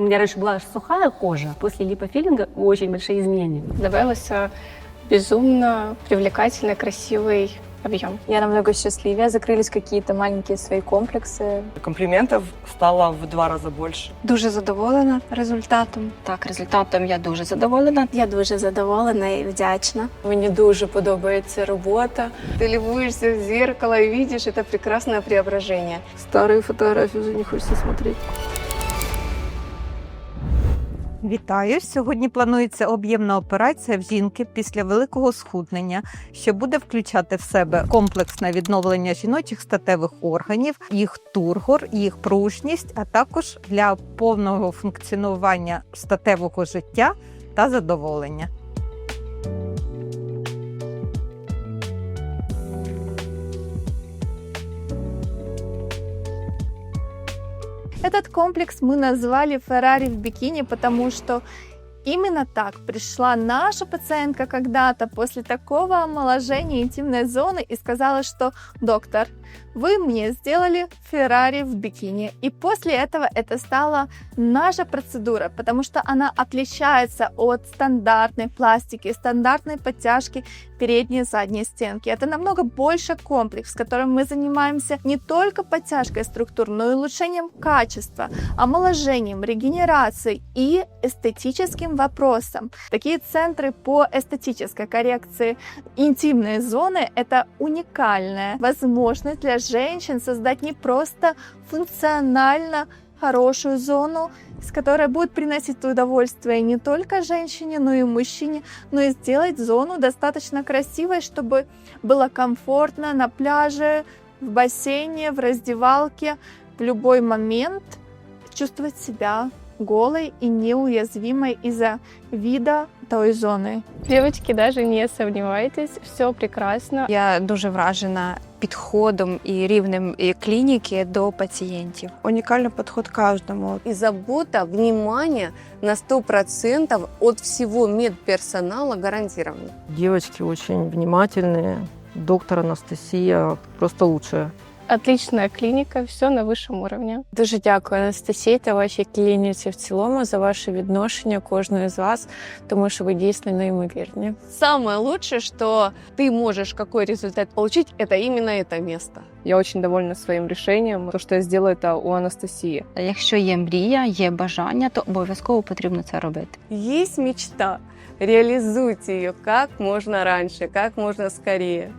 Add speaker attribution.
Speaker 1: У меня раньше была сухая кожа, после липофилинга очень большие изменения.
Speaker 2: Добавился безумно привлекательный, красивый объем.
Speaker 3: Я намного счастливее, закрылись какие-то маленькие свои комплексы.
Speaker 4: Компліментів стало в два рази більше.
Speaker 5: Дуже задоволена результатом.
Speaker 6: Так, результатом я дуже задоволена.
Speaker 7: Я дуже задоволена і вдячна.
Speaker 8: Мені дуже подобається робота. Ти лівуєшся в зеркало і бачиш це прекрасне преображення.
Speaker 9: Старые фотографии уже не хочется смотреть.
Speaker 10: Вітаю! Сьогодні планується об'ємна операція в жінки після великого схуднення, що буде включати в себе комплексне відновлення жіночих статевих органів, їх тургор, їх пружність, а також для повного функціонування статевого життя та задоволення.
Speaker 5: Этот комплекс мы назвали Феррари в бикини, потому что именно так пришла наша пациентка когда-то после такого омоложения интимной зоны и сказала, что доктор, вы мне сделали Феррари в бикини. И после этого это стала наша процедура, потому что она отличается от стандартной пластики, стандартной подтяжки передней и задней стенки. Это намного больше комплекс, в котором мы занимаемся не только подтяжкой структур, но и улучшением качества, омоложением, регенерацией и эстетическим вопросом. Такие центры по эстетической коррекции интимной зоны – это уникальная возможность для женщин создать не просто функционально хорошую зону, с которой будет приносить удовольствие не только женщине, но и мужчине, но и сделать зону достаточно красивой, чтобы было комфортно на пляже, в бассейне, в раздевалке, в любой момент чувствовать себя голой и неуязвимой из-за вида той зоны.
Speaker 2: Девочки, даже не сомневайтесь, все прекрасно.
Speaker 6: Я дуже вражена підходом і рівнем і клініки до пацієнтів.
Speaker 4: Унікальний підход кожному.
Speaker 8: И забота, внимание на 100% от всего медперсонала гарантировано.
Speaker 9: Девочки очень внимательные. Доктор Анастасия просто лучшая.
Speaker 2: Отличная клиника, все на высшем уровне.
Speaker 8: Дуже дякую Анастасії та вашій клініці в цілому за ваше відношення кожної з вас, тому що ви дійсно неймовірні. Самое лучшее, что ты можешь какой результат получить, это именно это место.
Speaker 4: Я очень довольна своїм рішенням. То, що я зробила це у Анастасії.
Speaker 6: Якщо є мрія, є бажання, то обов'язково потрібно це робити.
Speaker 8: Есть мечта, реализуйте ее как можно раньше, как можно скорее.